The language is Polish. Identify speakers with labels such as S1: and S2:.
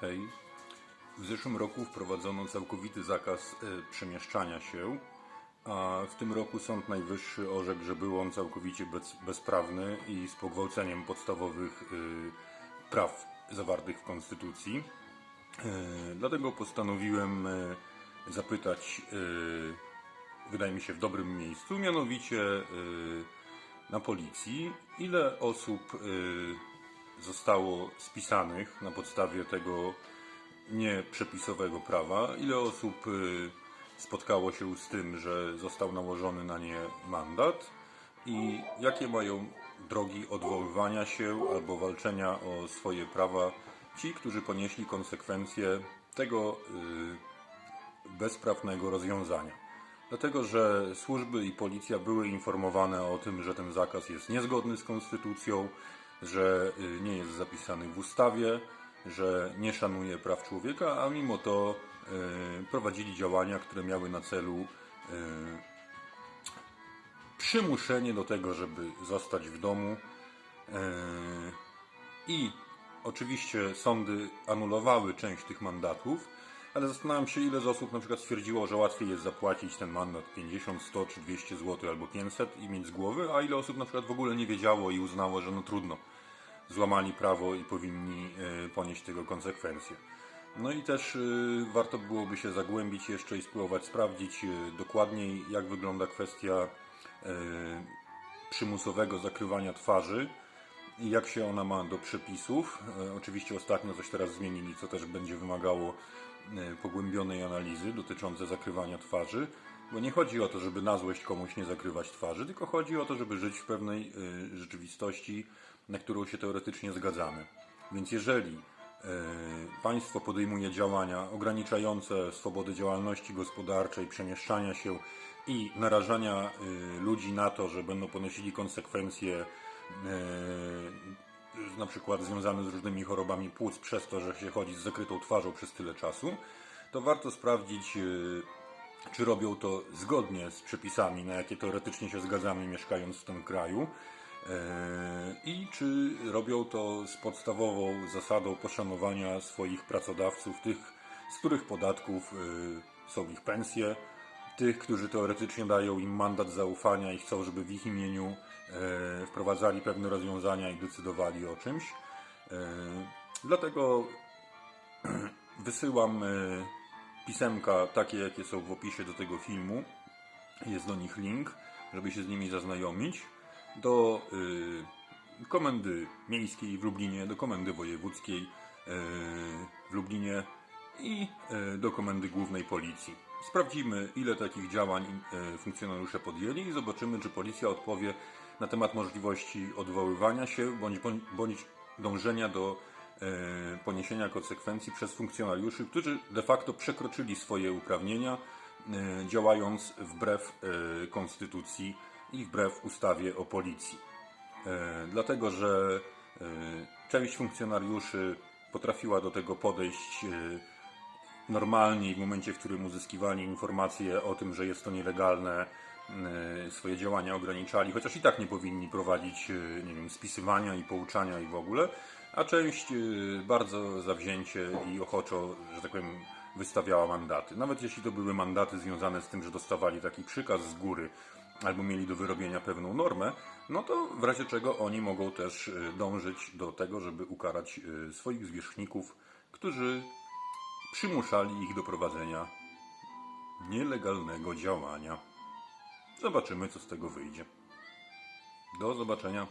S1: Hej. W zeszłym roku wprowadzono całkowity zakaz e, przemieszczania się, a w tym roku Sąd Najwyższy orzekł, że był on całkowicie bez, bezprawny i z pogwałceniem podstawowych e, praw zawartych w Konstytucji. E, Dlatego postanowiłem zapytać, wydaje mi się, w dobrym miejscu, mianowicie na policji, ile osób zostało spisanych na podstawie tego nieprzepisowego prawa, ile osób y, spotkało się z tym, że został nałożony na nie mandat i jakie mają drogi odwoływania się albo walczenia o swoje prawa ci, którzy ponieśli konsekwencje tego y, bezprawnego rozwiązania. Dlatego, że służby i policja były informowane o tym, że ten zakaz jest niezgodny z konstytucją, że y, nie jest zapisany w ustawie, że nie szanuje praw człowieka, a mimo to y, prowadzili działania, które miały na celu y, przymuszenie do tego, żeby zostać w domu. I oczywiście sądy anulowały część tych mandatów, ale zastanawiam się, ile z osób na przykład stwierdziło, że łatwiej jest zapłacić ten mandat 50, 100 czy 200 zł albo 500 i mieć z głowy, a ile osób na przykład w ogóle nie wiedziało i uznało, że no trudno, złamali prawo i powinni e, ponieść tego konsekwencje. No i też e, warto byłoby się zagłębić jeszcze i spróbować sprawdzić e, dokładniej, jak wygląda kwestia przymusowego zakrywania twarzy i jak się ona ma do przepisów. Oczywiście ostatnio coś teraz zmienili, co też będzie wymagało pogłębionej analizy dotyczące zakrywania twarzy, bo nie chodzi o to, żeby na złość komuś nie zakrywać twarzy, tylko chodzi o to, żeby żyć w pewnej e, rzeczywistości, na którą się teoretycznie zgadzamy. Więc jeżeli e, państwo podejmuje działania ograniczające swobodę działalności gospodarczej, przemieszczania się i narażania e, ludzi na to, że będą ponosili konsekwencje e, na przykład związane z różnymi chorobami płuc przez to, że się chodzi z zakrytą twarzą przez tyle czasu, to warto sprawdzić, e, czy robią to zgodnie z przepisami, na jakie teoretycznie się zgadzamy mieszkając w tym kraju e, i czy robią to z podstawową zasadą poszanowania swoich pracodawców, tych, z których podatków są ich pensje, tych, którzy teoretycznie dają im mandat zaufania i chcą, żeby w ich imieniu e, wprowadzali pewne rozwiązania i decydowali o czymś. E, dlatego wysyłam e, pisemka takie, jakie są w opisie do tego filmu. Jest do nich link, żeby się z nimi zaznajomić. Do y, komendy miejskiej w Lublinie, do komendy wojewódzkiej y, w Lublinie i y, do komendy głównej policji. Sprawdzimy, ile takich działań y, funkcjonariusze podjęli i zobaczymy, czy policja odpowie na temat możliwości odwoływania się bądź, bądź dążenia do e, poniesienia konsekwencji przez funkcjonariuszy, którzy de facto przekroczyli swoje uprawnienia, e, działając wbrew e, konstytucji i wbrew ustawie o policji. E, Dlatego, że e, część funkcjonariuszy potrafiła do tego podejść e, normalnie i w momencie, w którym uzyskiwali informacje o tym, że jest to nielegalne, e, swoje działania ograniczali, chociaż i tak nie powinni prowadzić, e, nie wiem, spisywania i pouczania i w ogóle, a część e, bardzo zawzięcie i ochoczo, że tak powiem, wystawiała mandaty. Nawet jeśli to były mandaty związane z tym, że dostawali taki przykaz z góry albo mieli do wyrobienia pewną normę, no to w razie czego oni mogą też dążyć do tego, żeby ukarać swoich zwierzchników, którzy przymuszali ich do prowadzenia nielegalnego działania. Zobaczymy, co z tego wyjdzie. Do zobaczenia.